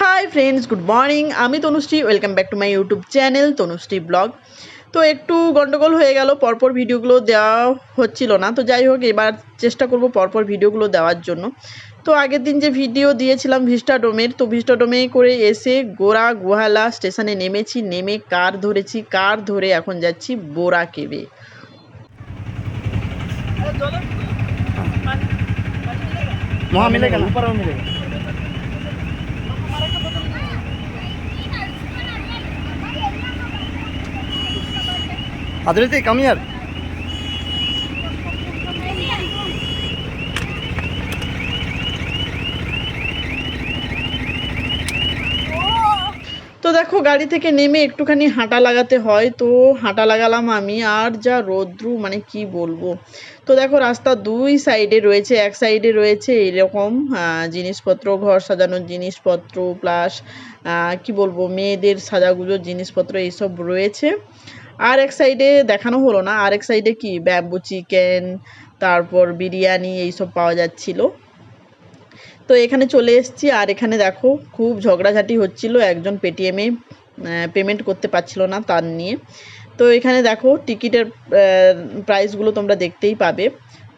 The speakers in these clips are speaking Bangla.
হাই ফ্রেন্ডস গুড মর্নিং আমি Tanushree welcome back to my YouTube channel Tanushree blog তো একটু গন্ডগোল হয়ে গেল, পরপর ভিডিওগুলো দেওয়া হচ্ছিল না। তো যাই হোক, এবার চেষ্টা করব পরপর ভিডিওগুলো দেওয়ার জন্য। তো আগের দিন যে ভিডিও দিয়েছিলাম ভিস্টাডোমের তো ভিস্টাডোমে করে এসে গোড়া গোহালা স্টেশনে নেমেছি নেমে কার ধরেছি কার ধরে এখন যাচ্ছি বোরা কেবে वहाँ मिलेगा ना ऊपर में मिलेगा अदरते कम यार দেখো, গাড়ি থেকে নেমে একটুখানি হাঁটা লাগাতে হয়, তো হাঁটা লাগালাম আমি। আর যা রৌদ্রু মানে কি বলব? তো দেখো, রাস্তা দুই সাইডে রয়েছে, এক সাইডে রয়েছে এরকম জিনিসপত্র, ঘর সাজানোর জিনিসপত্র প্লাস কি বলব, মেয়েদের সাজাগুজোর জিনিসপত্র এইসব রয়েছে। আর এক সাইডে দেখানো হলো না, আর এক সাইডে কি? ব্যাম্বু, চিকেন, তারপর বিরিয়ানি, এইসব পাওয়া যাচ্ছিল। তো এখানে চলে এসেছি, আর এখানে দেখো খুব ঝগড়াঝাটি হচ্ছিল, একজন পেটিএমে পেমেন্ট করতে পারছিল না তার নিয়ে। তো এখানে দেখো টিকিটের প্রাইসগুলো তোমরা দেখতেই পাবে।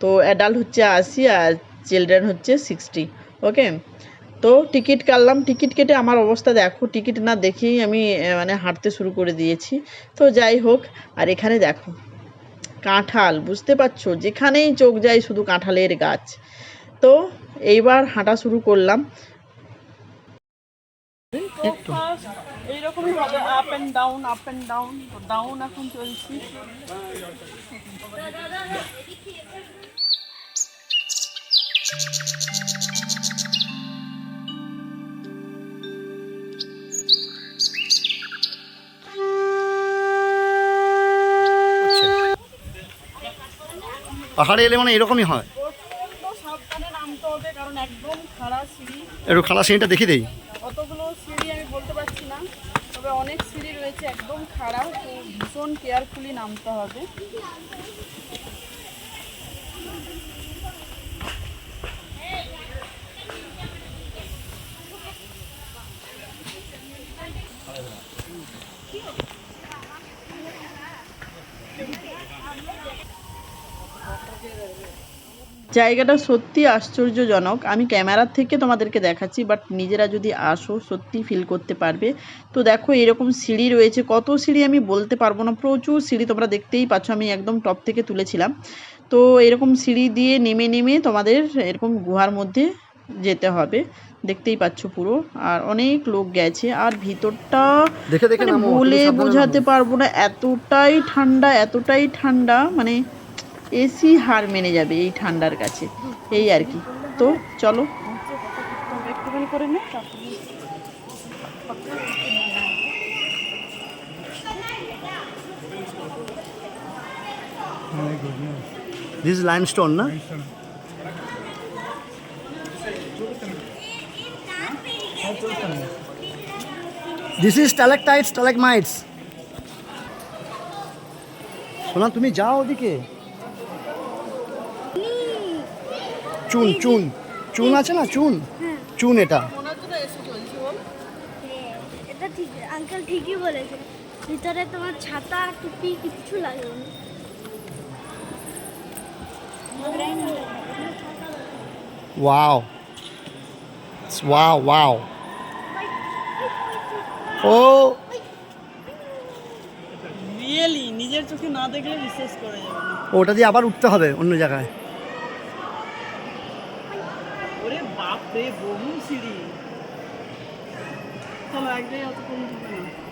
তো অ্যাডাল্ট হচ্ছে আশি আর চিলড্রেন হচ্ছে সিক্সটি ওকে তো টিকিট কাটলাম, টিকিট কেটে আমার অবস্থা দেখো, টিকিট না দেখেই আমি মানে হাঁটতে শুরু করে দিয়েছি। তো যাই হোক, আর এখানে দেখো কাঁঠাল, বুঝতে পারছ? যেখানেই চোখ যায় শুধু কাঁঠালের গাছ। তো এইবার হাঁটা শুরু করলাম। এইরকমই হবে up and down up and down down এখন চলছি। পাহাড়ে এলে মানে এরকমই হয় প্রচণ্ড সাবধানে নামতে হবে কারণ একদম খাড়া সিঁড়ি। একটু খালা সিঁড়িটা দেখি দেই। অতগুলো সিঁড়ি আমি বলতে পারছি না তবে অনেক সিঁড়ি রয়েছে একদম খাড়া তো ভীষণ কেয়ারফুলি নামতে হবে। জায়গাটা সত্যি আশ্চর্যজনক। আমি ক্যামেরার থেকে তোমাদেরকে দেখাচ্ছি বাট নিজেরা যদি আসো সত্যি ফিল করতে পারবে। তো দেখো এরকম সিঁড়ি রয়েছে। কত সিঁড়ি আমি বলতে পারব না। প্রচুর সিঁড়ি তোমরা দেখতেই পাচ্ছ আমি একদম টপ থেকে তুলেছিলাম। তো এরকম সিঁড়ি দিয়ে নেমে নেমে তোমাদের এরকম গুহার মধ্যে যেতে হবে। দেখতেই পাচ্ছ পুরো। আর অনেক লোক গেছে। আর ভিতরটা মানে বলে বোঝাতে পারব না। এতটাই ঠান্ডা এতটাই ঠান্ডা মানে এসি হার মেনে যাবে এই ঠান্ডার কাছে। এই আর কি। তো চলো। করে নে দিস লাইমস্টোন না দিস ইজ স্ট্যালাকটাইটস স্ট্যালাকমাইটস শোনা তুমি যাও ওদিকে। চুন চুন। চুন আছে না? চুন? চুন এটা। হ্যাঁ, ঠিক আঙ্কেল ঠিকই বলেছে। ভিতরে তোমার ছাতা টুপি কিচ্ছু লাগবে না ওয়াও। Wow wow. ও। রিয়েলি নিজের চোখে না দেখলে বিশ্বাস করা যাবে ওটা দিয়ে আবার উঠতে হবে অন্য জায়গায়। রে বহু সিঁড়ি চলো এক জায়গায় অত কম হবে না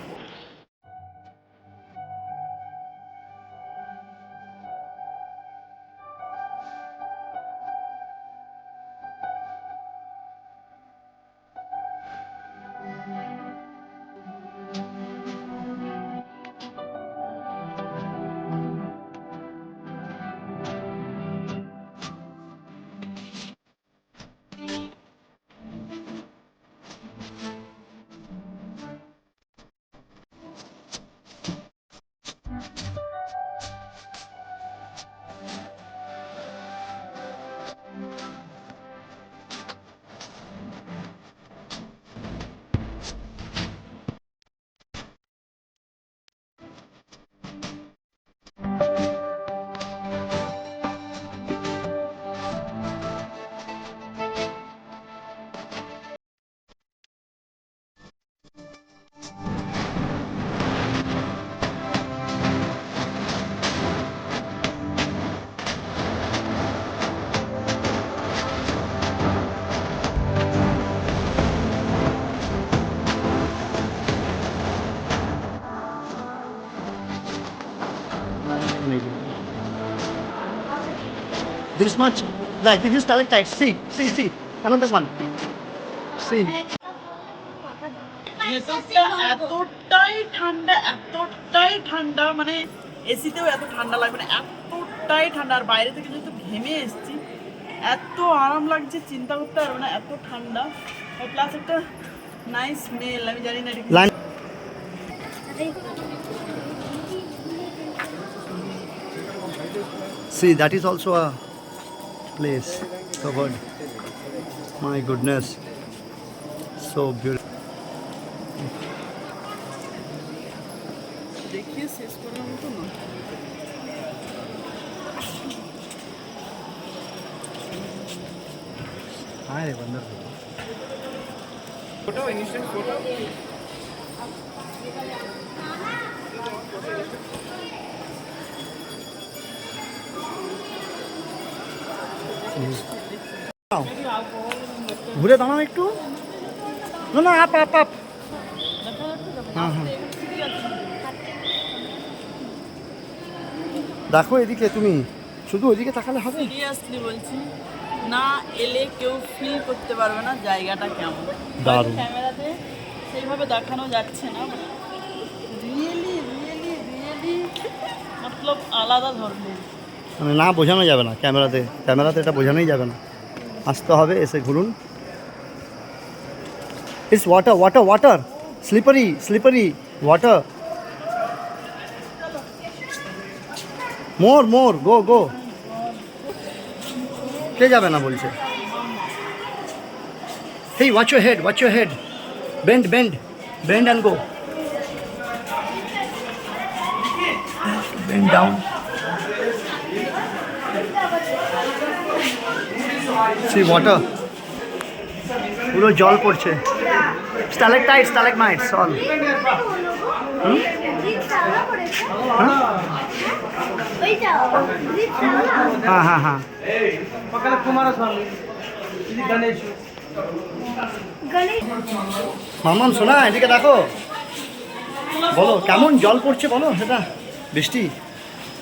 This much? Like this is stalactite. See, see, see. Another one. See. এতটাই ঠান্ডা এতটাই ঠান্ডা মানে এসিতেও এত ঠান্ডা লাগবে না এতটাই ঠান্ডা আর বাইরে থেকে যেহেতু ঘেমে এসেছি এত আরাম লাগছে চিন্তা করতে পারবে না এত ঠান্ডা আর প্লাস একটা নাইস স্মেল আমি জানি না. See, that is also a place covered. My goodness. So beautiful. দেখিয়ে শেষ করার মতো না Hi, wonderful. ঘুরে দাঁড়াও একটু। না না আপ আপ আপ। হ্যাঁ হ্যাঁ। দেখো এদিকে তুমি শুধু ওইদিকে তাকালে হবে? সিরিয়াসলি বলছি না এলে কেউ ফিল করতে পারবে না জায়গাটা কেমন। দারুণ। ক্যামেরাতে সেইভাবে দেখানো যাচ্ছে না রিয়েলি রিয়েলি রিয়েলি মতলব আলাদা ধরনের। মানে না বোঝানো যাবে না ক্যামেরাতে ক্যামেরাতে এটা বোঝানোই যাবে না। আসতে হবে এসে ঘুরুন। It's water water water slippery slippery water more more go go কে যাবে না বলছে hey watch your head watch your head bend bend bend and go bend down see water পুরো জল পড়ছে স্ট্যালেকটাইট স্ট্যালেকমাইটস অল হ্যাঁ হ্যাঁ হ্যাঁ শোনা এদিকে দেখো। বলো কেমন জল পড়ছে বলো সেটা? বৃষ্টি?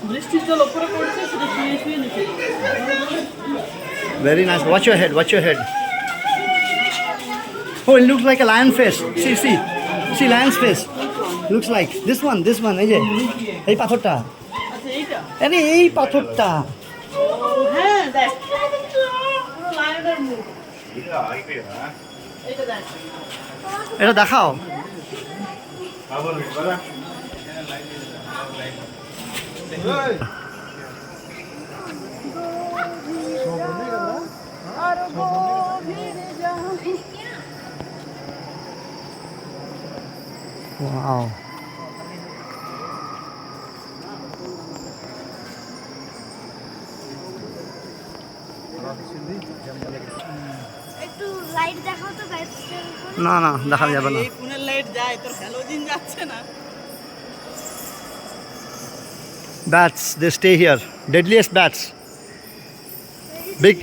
বৃষ্টির জল very nice watch your head watch your head Oh, it looks like a lion face. See, see. See, lion's face. Looks like. This one, this one. এই যে এই পাথরটা আচ্ছা আরে এই পাথরটা হ্যাঁ এটা দেখাও লাইট দেখাও তো গাইড না না দেখা যাবে না এই ফোনের লাইট যায় তোর হ্যালোজিন যাচ্ছে না Bats, they stay here. Deadliest bats. Big.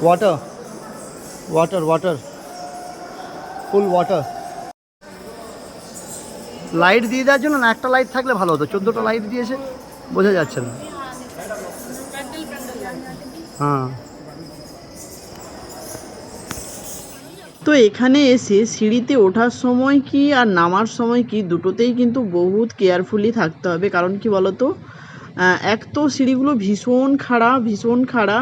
Water. Water, water. Full water. Light দিয়ে দেওয়ার জন্য না একটা লাইট থাকলে ভালো হতো চোদ্দোটা লাইট দিয়েছে বোঝা যাচ্ছে না হ্যাঁ তো এখানে এসে সিঁড়িতে ওঠার সময় কি আর নামার সময় কি দুটোতেই কিন্তু বহুত কেয়ারফুলি থাকতে হবে কারণ কি বলতো এক তো সিঁড়িগুলো ভীষণ খাড়া ভীষণ খাড়া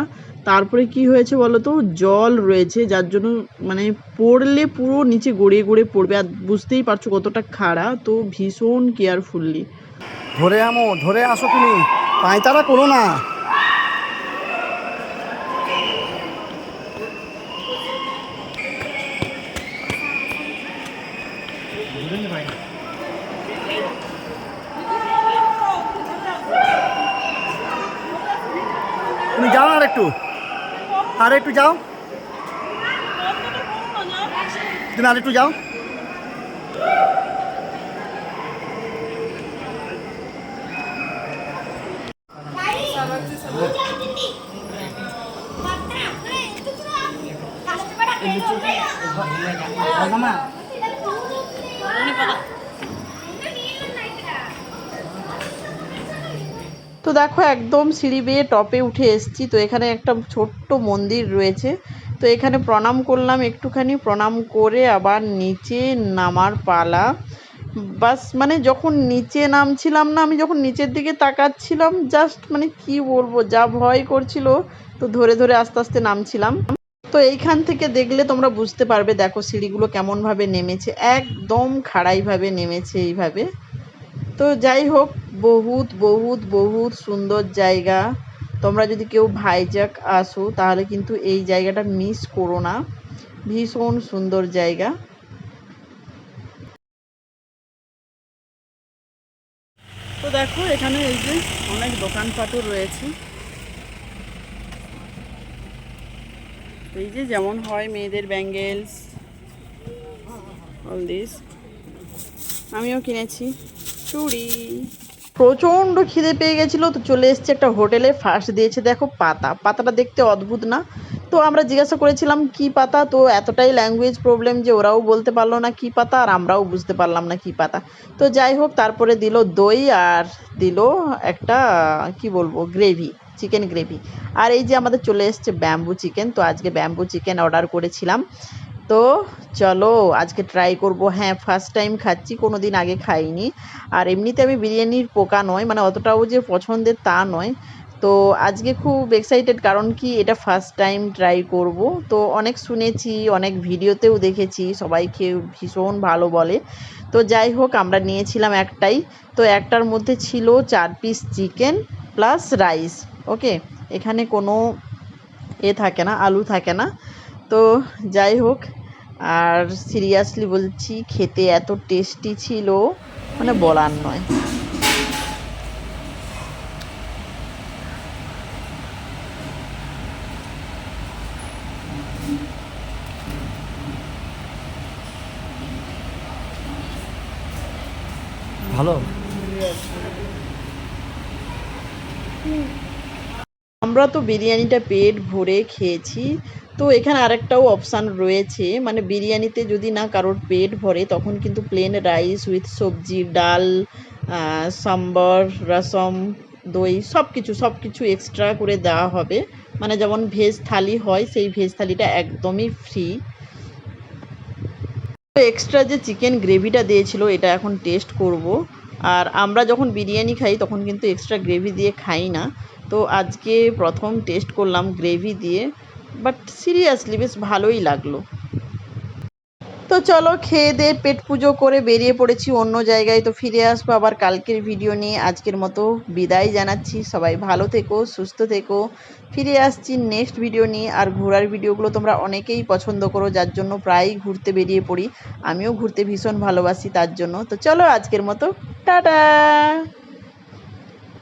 তারপরে কি হয়েছে বলতো? জল রয়েছে, যার জন্য মানে পড়লে পুরো নিচে গড়িয়ে গড়িয়ে পড়বে। আর বুঝতেই পারছ কতটা খাড়া, তো ভীষণ কেয়ারফুললি। ধরে আমো, ধরে আসো তুমি। পাঁয়তারা করো না। তুমি যাও আর একটু আর একটু যাও। তুমি আর একটু যাও। দেখো একদম সিঁড়ি বেয়ে টপে উঠে এসেছি, তো এখানে একটা ছোট্ট মন্দির রয়েছে। তো এখানে প্রণাম করলাম একটুখানি, প্রণাম করে আবার নিচে নামার পালা। বাস মানে যখন নিচে নামছিলাম না, আমি যখন নিচের দিকে তাকাচ্ছিলাম জাস্ট মানে কি বলব, যা ভয় করছিল, তো ধরে ধরে আস্তে আস্তে নামছিলাম। তো এইখান থেকে দেখলে তোমরা বুঝতে পারবে, দেখো সিঁড়িগুলো কেমনভাবে নেমেছে, একদম খাড়াইভাবে নেমেছে এইভাবে। তো যাই হোক, বহুত বহুত বহুত সুন্দর জায়গা। তোমরা যদি কেউ ভাইজাক আসো, তাহলে কিন্তু এই জায়গাটা মিস করো না। ভীষণ সুন্দর জায়গা। তো দেখো, এখানে এই যে অনেক দোকানপাটও রয়েছে। এই যে যেমন হয় মেয়েদের ব্যাঙ্গেলস অল দিস আমিও কিনেছি। চুড়ি প্রচণ্ড খিদে পেয়ে গেছিল, তো চলে এসছে একটা হোটেলে ফার্স্ট দিয়েছে, দেখো পাতা। পাতাটা দেখতে অদ্ভুত না? তো আমরা জিজ্ঞাসা করেছিলাম, কি পাতা? তো এতটাই ল্যাঙ্গুয়েজ প্রবলেম যে ওরাও বলতে পারল না কি পাতা, আর আমরাও বুঝতে পারলাম না কি পাতা। তো যাই হোক, তারপরে দিল দই আর দিল একটা, কি বলব গ্রেভি চিকেন গ্রেভি আর এই যে আমাদের চলে এসছে ব্যাম্বু চিকেন তো আজকে ব্যাম্বু চিকেন অর্ডার করেছিলাম। তো চলো, আজকে ট্রাই করব। হ্যাঁ ফার্স্ট টাইম খাচ্ছি কোনো দিন আগে খাইনি। আর এমনিতে আমি বিরিয়ানির পোকা নয় মানে অতটাও যে পছন্দের তা নয়। তো আজকে খুব এক্সাইটেড কারণ কি এটা ফার্স্ট টাইম ট্রাই করব। তো অনেক শুনেছি, অনেক ভিডিওতেও দেখেছি সবাই খেয়ে ভীষণ ভালো বলে। তো যাই হোক, আমরা নিয়েছিলাম একটাই। তো একটার মধ্যে ছিল চার piece chicken plus rice okay এখানে কোনো এ থাকে না, আলু থাকে না। তো যাই হোক আর সিরিয়াসলি বলছি খেতে এত টেস্টি ছিল মানে বলার নয়। ভালো? আমরা তো বিরিয়ানিটা পেট ভরে খেয়েছি। তো এখানে আরেকটাও অপশান রয়েছে। মানে বিরিয়ানিতে যদি না কারোর পেট ভরে, তখন কিন্তু প্লেন রাইস উইথ সবজি, ডাল সাম্বার, রসম, দই সব কিছু সব কিছু এক্সট্রা করে দেওয়া হবে। মানে যেমন ভেজ থালি হয়, সেই ভেজ থালিটা একদমই ফ্রি এক্সট্রা যে চিকেন গ্রেভিটা দিয়েছিল, এটা এখন টেস্ট করব। আর আমরা যখন বিরিয়ানি খাই, তখন কিন্তু এক্সট্রা গ্রেভি দিয়ে খাই না। তো আজকে প্রথম টেস্ট করলাম গ্রেভি দিয়ে বাট সিরিয়াসলি বেশ ভালোই লাগল। তো চলো খেয়ে দিয়ে পেট পুজো করে বেরিয়ে পড়েছি অন্য জায়গায়, তো ফিরে আসব আবার কালকের ভিডিও নিয়ে। আজকের মতো বিদায় জানাচ্ছি, সবাই ভালো থেকো, সুস্থ থেকো। ফিরে আসছি নেক্সট ভিডিও নিয়ে, আর ঘোরার ভিডিওগুলো তোমরা অনেকেই পছন্দ করো, যার জন্য প্রায়ই ঘুরতে বেরিয়ে পড়ি। আমিও ঘুরতে ভীষণ ভালোবাসি তার জন্য। তো চলো আজকের মতো, টাটা!